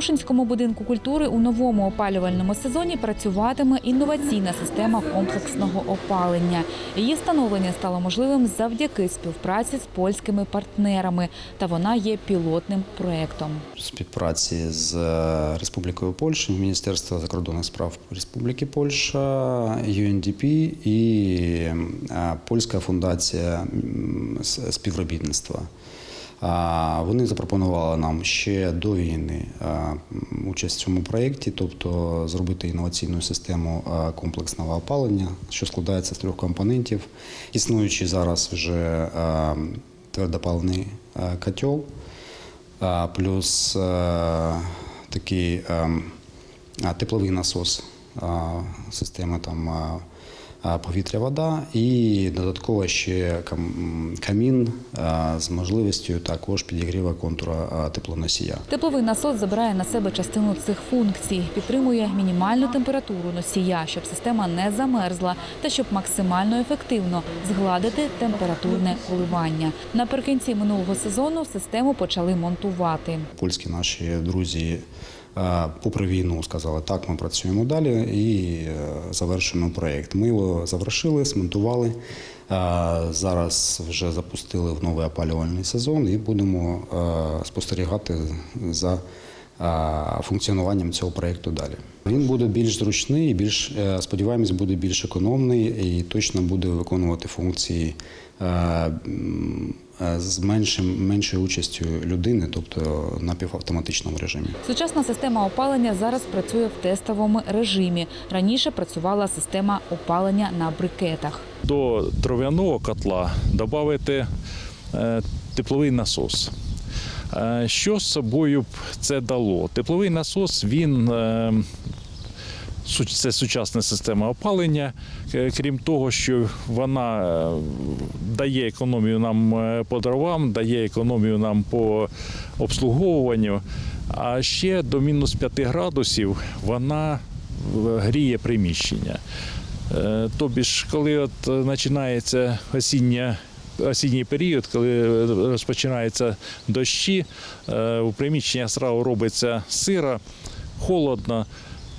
Грушинському будинку культури у новому опалювальному сезоні працюватиме інноваційна система комплексного опалення. Її встановлення стало можливим завдяки співпраці з польськими партнерами, та вона є пілотним проектом. співпраці з е, Республікою Польща, Міністерство закордонних справ Республіки Польща, UNDP і е, Польська фундація співробітництва. Вони запропонували нам ще до війни участь в цьому проєкті, тобто зробити інноваційну систему комплексного опалення, що складається з трьох компонентів. Існуючий зараз вже твердопаливний котел, плюс такий ем, тепловий насос системи там а, а, повітря-вода і додатково ще кам- камін з можливістю також підігріва контура теплоносія. Тепловий насос забирає на себе частину цих функцій, підтримує мінімальну температуру носія, щоб система не замерзла та щоб максимально ефективно згладити температурне коливання. Наприкінці минулого сезону систему почали монтувати. Польські наші друзі, попри війну, сказали, так, ми працюємо далі і е, завершуємо проєкт. Ми його завершили, смонтували. Е, Зараз вже запустили в новий опалювальний сезон і будемо е, спостерігати за е, функціонуванням цього проєкту далі. Він буде більш зручний, більш е, сподіваємось, буде більш економний і точно буде виконувати функції е, е, з меншим меншою участю людини, тобто на півавтоматичному режимі. Сучасна система опалення зараз працює в тестовому режимі. Раніше працювала система опалення на брикетах. до дров'яного котла додати е, тепловий насос. Е, Що з собою б це дало? Тепловий насос він е, це сучасна система опалення. Е, Крім того, що вона е, дає економію нам е, по дровам, дає економію нам по обслуговуванню. А ще до мінус 5 градусів вона гріє приміщення. Тобі ж, коли от починається осіння. Осінній період, коли розпочинаються дощі, у приміщення сразу робиться сиро, холодно.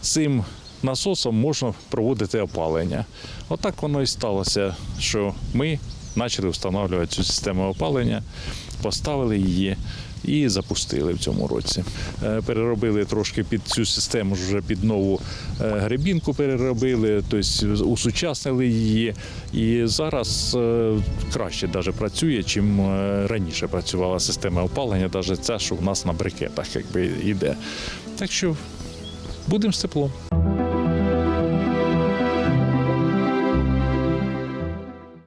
Цим насосом можна проводити опалення. Отак воно і сталося, що ми почали встановлювати цю систему опалення, поставили її і запустили в цьому році. Е, Переробили трошки під цю систему, вже під нову е, гребінку переробили, тобто усучаснили її. І зараз е, краще даже працює, чим раніше працювала система опалення, навіть ця, що в нас на брикетах якби йде. Так що будемо з теплом.